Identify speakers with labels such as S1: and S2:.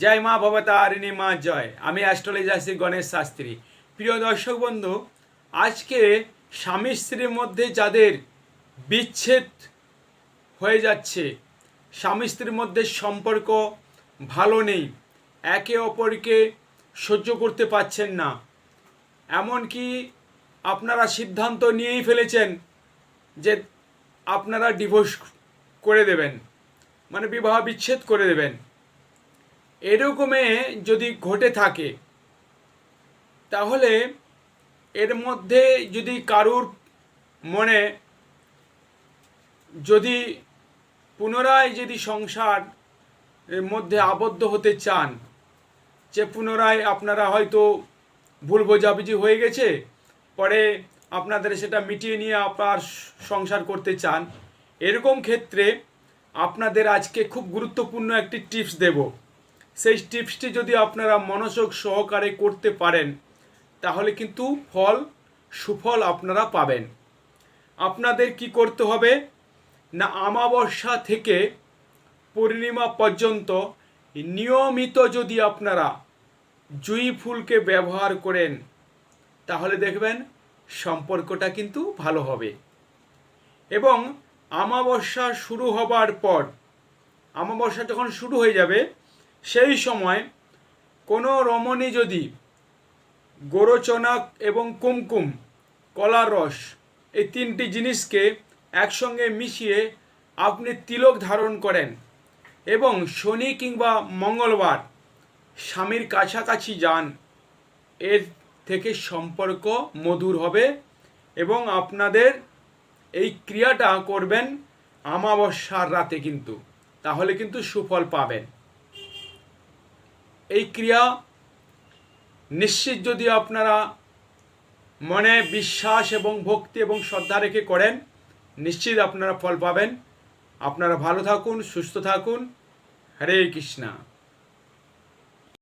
S1: জয় মা ভবতারিণী, মা জয়। আমি অ্যাস্ট্রোলজার্সি গণেশ শাস্ত্রী। প্রিয় দর্শক বন্ধু, আজকে স্বামী স্ত্রীর মধ্যে যাদের বিচ্ছেদ হয়ে যাচ্ছে, স্বামী স্ত্রীর মধ্যে সম্পর্ক ভালো নেই, একে অপরকে সহ্য করতে পারছেন না। এমনকি আপনারা সিদ্ধান্ত নিয়েই ফেলেছেন যে আপনারা ডিভোর্স করে দেবেন মানে বিবাহ বিচ্ছেদ করে দেবেন। এরকমে যদি ঘটে থাকে, তাহলে এর মধ্যে যদি কারুর মনে যদি পুনরায় যদি সংসার এর মধ্যে আবদ্ধ হতে চান, যে পুনরায় আপনারা হয়তো ভুল বোঝাবুঝি হয়ে গেছে, পরে আপনাদের সেটা মিটিয়ে নিয়ে আপনার সংসার করতে চান, এরকম ক্ষেত্রে আপনাদের আজকে খুব গুরুত্বপূর্ণ একটি টিপস দেব। সেই টিপসটি যদি আপনারা মনোযোগ সহকারে করতে পারেন, তাহলে কিন্তু ফল, সুফল আপনারা পাবেন। আপনাদের কি করতে হবে? না আমাবস্যা থেকে পূর্ণিমা পর্যন্ত নিয়মিত যদি আপনারা জুঁই ফুলকে ব্যবহার করেন, তাহলে দেখবেন সম্পর্কটা কিন্তু ভালো হবে। এবং আমাবস্যা শুরু হবার পর আমাবস্যা যখন শুরু হয়ে যাবে সেই সময় কোনো রমণী যদি গোরচনাক এবং কুমকুম, কলার রস এই তিনটি জিনিসকে একসঙ্গে মিশিয়ে আপনি তিলক ধারণ করেন এবং শনি কিংবা মঙ্গলবার স্বামীর কাছাকাছি যান, এর থেকে সম্পর্ক মধুর হবে এবং আপনাদের এই ক্রিয়াটা করবেন আমাবস্যার রাতে কিন্তু। তাহলে কিন্তু সুফল পাবেন। এই ক্রিয়া নিশ্চিত যদি আপনারা মনে বিশ্বাস এবং ভক্তি এবং শ্রদ্ধা রেখে করেন, নিশ্চিত আপনারা ফল পাবেন। আপনারা ভালো থাকুন, সুস্থ থাকুন। হরে কৃষ্ণা।